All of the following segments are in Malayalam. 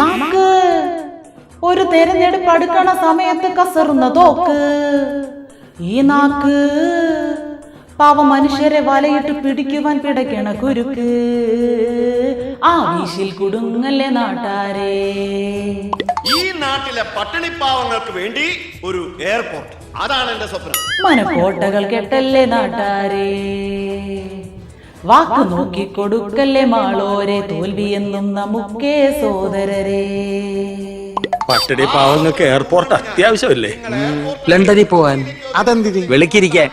നാക്ക്. ഒരു തെരഞ്ഞെടുപ്പ് അടുക്കണ സമയത്ത് കസറുന്ന തോക്ക്. ഈ നാക്ക് പാവ മനുഷ്യരെ വലയിട്ട് പിടിക്കുവാൻ പിടയ്ക്കണ കുരുക്ക്. ആ വീശിൽ കുടുങ്ങല്ലേ നാട്ടാരേ. ഈ നാട്ടിലെ പട്ടിണിപ്പാവങ്ങൾക്ക് വേണ്ടി ഒരു എയർപോർട്ട്. അതാണ് എന്റെ സ്വപ്നം. മനക്കോട്ടകൾ കെട്ടല്ലേ നാട്ടാരേ. വാക്ക് നോക്കി കൊടുക്കല്ലേ മാളോരെ തോൽവിയെന്നും നമുക്കേ സോദരരെ പട്ടടി പാവങ്ങൾക്ക് എയർപോർട്ട് അത്യാവശ്യമല്ലേ? ലണ്ടനിൽ പോവാൻ. അതെന്തിന് വെളുക്കിരിക്കാൻ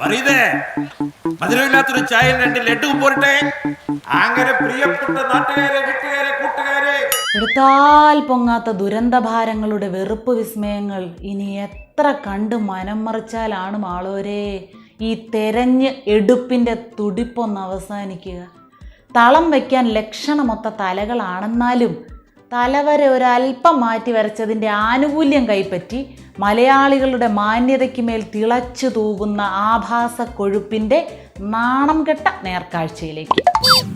പറയതേ മധുരമില്ലാത്തൊരു ചായ രണ്ട് ലഡുവും പോരട്ടെ? അങ്ങനെ പ്രിയപ്പെട്ട നാട്ടുകാരെ വീട്ടുകാരെ കൂട്ടുകാരെ. എടുത്താൽ പൊങ്ങാത്ത ദുരന്തഭാരങ്ങളുടെ വെറുപ്പ് വിസ്മയങ്ങൾ ഇനി എത്ര കണ്ട് മനം മറിച്ചാലാണ് മാളോരെ ഈ തെരഞ്ഞ് എടുപ്പിന്റെ തുടിപ്പൊന്ന് അവസാനിക്കുക. തളം വയ്ക്കാൻ ലക്ഷണമൊത്ത തലകളാണെന്നാലും തലവരെ ഒരല്പം മാറ്റി വരച്ചതിന്റെ ആനുകൂല്യം കൈപ്പറ്റി മലയാളികളുടെ മാന്യതയ്ക്ക് മേൽ തിളച്ചു തൂകുന്ന ആഭാസ കൊഴുപ്പിന്റെ നാണം കെട്ട നേർക്കാഴ്ചയിലേക്ക്.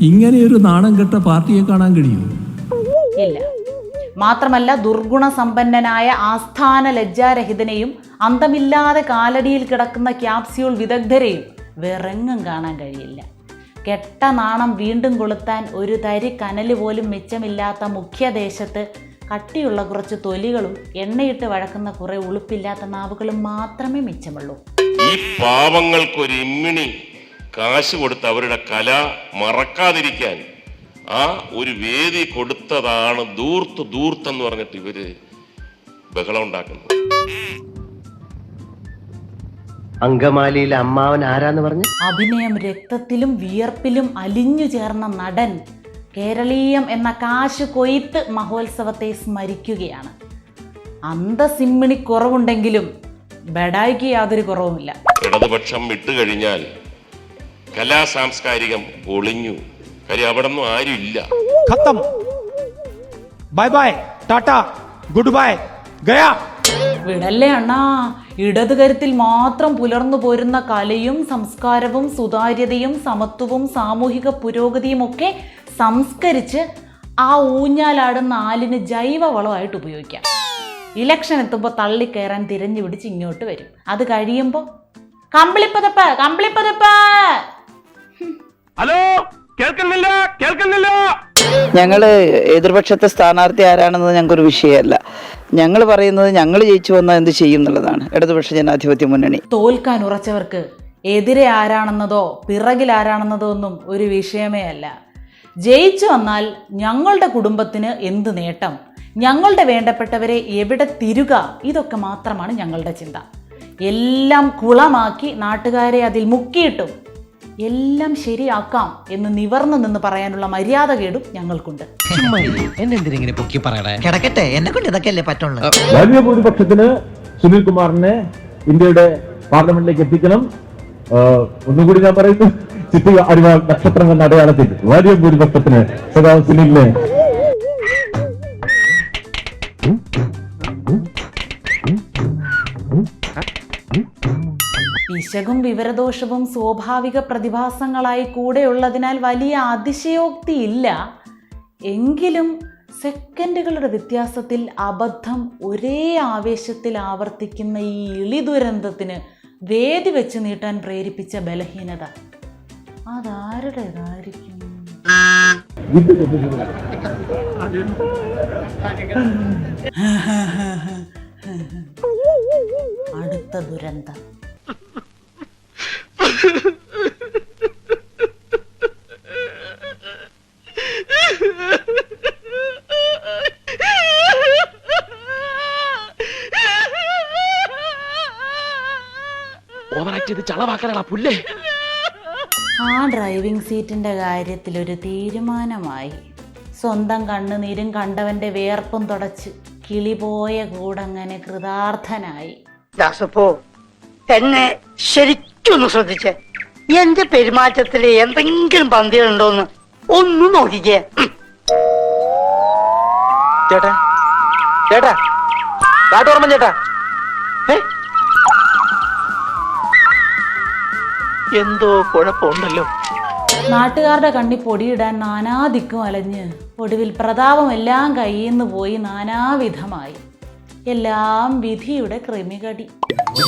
ഇങ്ങനെയൊരു നാണം കെട്ട പാർട്ടിയെ കാണാൻ കഴിയും? ഇല്ല. മാത്രമല്ല ദുർഗുണ സമ്പന്നനായ ആസ്ഥാന ലജ്ജാരഹിതനെയും അന്തമില്ലാതെ കാലടിയിൽ കിടക്കുന്ന ക്യാപ്സ്യൂൾ വിദഗ്ധരെയും വേറെങ്ങും കാണാൻ കഴിയില്ല. കെട്ട നാണം വീണ്ടും കൊളുത്താൻ ഒരു തരി കനൽ പോലും മിച്ചമില്ലാത്ത മുഖ്യദേശത്ത് കട്ടിയുള്ള കുറച്ച് തൊലികളും എണ്ണയിട്ട് വഴക്കുന്ന കുറെ ഉളുപ്പില്ലാത്ത നാവുകളും മാത്രമേ മിച്ചമുള്ളൂ. ഈ പാവങ്ങൾക്കൊരു ഇമ്മിണി കാശ് കൊടുത്ത് അവരുടെ കല മറക്കാതിരിക്കാൻ ആ ഒരു വേദി കൊടുത്തതാണ് ദൂർത്ത് ദൂർത്തെന്ന് പറഞ്ഞിട്ട് ഇവർ ബഹളം ഉണ്ടാക്കുന്നത്. അങ്കമാലിയിലെ അമ്മാവൻ ആരാന്ന് പറഞ്ഞു? അഭിനയം രക്തത്തിലും വിയർപ്പിലും അലിഞ്ഞു ചേർന്ന നടൻ കേരളീയം എന്ന കാശ് കൊയ്ത്ത് മഹോത്സവത്തെ സ്മരിക്കുകയാണ്. അന്തസിമ്മിണി കുറവുണ്ടെങ്കിലും ബഡായിക്ക് യാതൊരു കുറവുമില്ല. ഇടതുപക്ഷം വിട്ടുകഴിഞ്ഞാൽ കലാ സാംസ്കാരികം ഒളിഞ്ഞു. കാര്യം അവിടെ ഒന്നും ആരുമില്ല. ഇല്ല ഖത്തം. Bye bye. Tata. Good bye. Gaya. വിടല്ലേ അണ്ണാ? ഇടത് കരുത്തിൽ മാത്രം പുലർന്നു പോരുന്ന കലയും സംസ്കാരവും സുതാര്യതയും സമത്വവും സാമൂഹിക പുരോഗതിയും ഒക്കെ സംസ്കരിച്ച് ആ ഊഞ്ഞാലാടുന്ന ആലിന് ജൈവവളമായിട്ട് ഉപയോഗിക്കാം. ഇലക്ഷൻ എത്തുമ്പോൾ തള്ളിക്കയറാൻ തിരഞ്ഞു പിടിച്ച് ഇങ്ങോട്ട് വരും. അത് കഴിയുമ്പോൾ കമ്പിളിപ്പതപ്പ് കമ്പിളിപ്പതപ്പ്! ഹലോ കേൾക്കുന്നില്ല കേൾക്കുന്നില്ല! ഞങ്ങൾ എതിർപക്ഷത്തെ സ്ഥാനാർത്ഥി ആരാണെന്നത് ഞങ്ങൾക്കൊരു വിഷയമല്ല. ഞങ്ങൾ പറയുന്നത് ഞങ്ങൾ ജയിച്ചു വന്നാൽ എന്ത് ചെയ്യും എന്നുള്ളതാണ്. ഇടതുപക്ഷ ജനാധിപത്യ മുന്നണി. തോൽക്കാൻ ഉറച്ചവർക്ക് എതിരെ ആരാണെന്നതോ പിറകിൽ ആരാണെന്നതോ ഒന്നും ഒരു വിഷയമേ അല്ല. ജയിച്ചു വന്നാൽ ഞങ്ങളുടെ കുടുംബത്തിന് എന്ത് നേട്ടം? ഞങ്ങളുടെ വേണ്ടപ്പെട്ടവരെ എവിടെ തിരുക? ഇതൊക്കെ മാത്രമാണ് ഞങ്ങളുടെ ചിന്ത. എല്ലാം കുളമാക്കി നാട്ടുകാരെ അതിൽ മുക്കിയിട്ടും എല്ലാം ശരിയാക്കാം എന്ന് നിവർന്നു നിന്ന് പറയാനുള്ള മര്യാദ കേടും ഞങ്ങൾക്കുണ്ട്. കിടക്കട്ടെ. എന്നെ കൊണ്ട് ഇതൊക്കെ അല്ലേ പറ്റുള്ളൂ? വലിയ ഭൂരിപക്ഷത്തിന് സുനിൽ കുമാറിനെ ഇന്ത്യയുടെ പാർലമെന്റിലേക്ക് എത്തിക്കണം. ആ, ഒന്നുകൂടി ഞാൻ പറയുന്നു ചിത്തി അരിവ നക്ഷത്രങ്ങൾ അടയാളത്തിൽ വലിയ ഭൂരിപക്ഷത്തിന് സദാ സുനിലിനെ പിശകും വിവരദോഷവും സ്വാഭാവിക പ്രതിഭാസങ്ങളായി കൂടെയുള്ളതിനാൽ വലിയ അതിശയോക്തി ഇല്ല എങ്കിലും സെക്കൻഡുകളുടെ വ്യത്യാസത്തിൽ അബദ്ധം ഒരേ ആവേശത്തിൽ ആവർത്തിക്കുന്ന ഈ ഇളി ദുരന്തത്തിന് വേദി വെച്ച് നീട്ടാൻ പ്രേരിപ്പിച്ച ബലഹീനത. അതാരുടേതായിരിക്കും? അടുത്ത ദുരന്തം. ഓവറാക്ട് ചെയ്ത് ചളവാക്കാനാ പുല്ലേ. ആ ഡ്രൈവിംഗ് സീറ്റിന്റെ കാര്യത്തിൽ ഒരു തീരുമാനമായി. സ്വന്തം കണ്ണുനീരും കണ്ടവന്റെ വേർപ്പും തുടച്ച് കിളി പോയ കൂടങ്ങനെ കൃതാർത്ഥനായി. ദാസപ്പോ എന്നെ ശരിക്കൊന്ന് ശ്രദ്ധിച്ചേ. എന്റെ പെരുമാറ്റത്തിൽ എന്തെങ്കിലും പന്തികളുണ്ടോന്ന് ഒന്ന് നോക്കിക്കേ. ചേട്ടാ ചേട്ടാ കാട്ടോർമ്മ ചേട്ടാ. എന്തോ കുഴപ്പമുണ്ടല്ലോ. നാട്ടുകാരുടെ കണ്ണി പൊടിയിടാൻ നാനാ ദിക്കും അലഞ്ഞ്. ഒടുവിൽ പ്രതാപം എല്ലാം കയ്യിൽ നിന്ന് പോയി നാനാവിധമായി. എല്ലാം വിധിയുടെ ക്രിമികടി.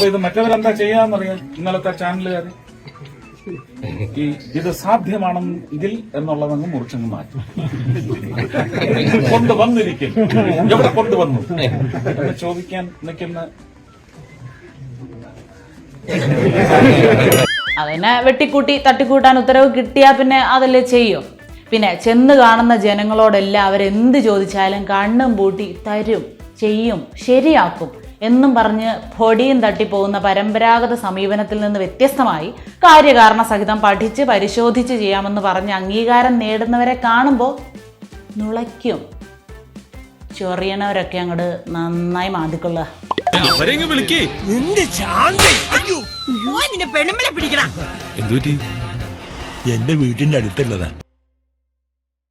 ഇത് മറ്റവരെന്താ ചെയ്യാന്നറിയാം? ഇന്നലത്തെ ചാനലുകാർ ഈ ഇത് സാധ്യമാണെന്ന് ഇതിൽ എന്നുള്ളതങ്ങ് മുറിച്ചങ്ങ് മാറ്റി. കൊണ്ടുവന്നിരിക്കും. എവിടെ കൊണ്ടുവന്നു? എന്ന് ചോദിക്കാൻ നിൽക്കുന്ന അതിനെ വെട്ടിക്കൂട്ടി തട്ടിക്കൂട്ടാൻ ഉത്തരവ് കിട്ടിയാൽ പിന്നെ അതല്ലേ ചെയ്യും. പിന്നെ ചെന്ന് കാണുന്ന ജനങ്ങളോടെല്ലാം അവരെന്ത് ചോദിച്ചാലും കണ്ണും പൂട്ടി തരും. ചെയ്യും ശരിയാക്കും എന്നും പറഞ്ഞ് പൊടിയും തട്ടിപ്പോകുന്ന പരമ്പരാഗത സമീപനത്തിൽ നിന്ന് വ്യത്യസ്തമായി കാര്യകാരണ സഹിതം പഠിച്ച് പരിശോധിച്ച് ചെയ്യാമെന്ന് പറഞ്ഞ് അംഗീകാരം നേടുന്നവരെ കാണുമ്പോൾ നുളയ്ക്കും. ചൊറിയണവരൊക്കെ അങ്ങോട്ട് നന്നായി മാതിക്കൊള്ളുക എന്റെ വീടിന്റെ അടുത്തുള്ളതാ.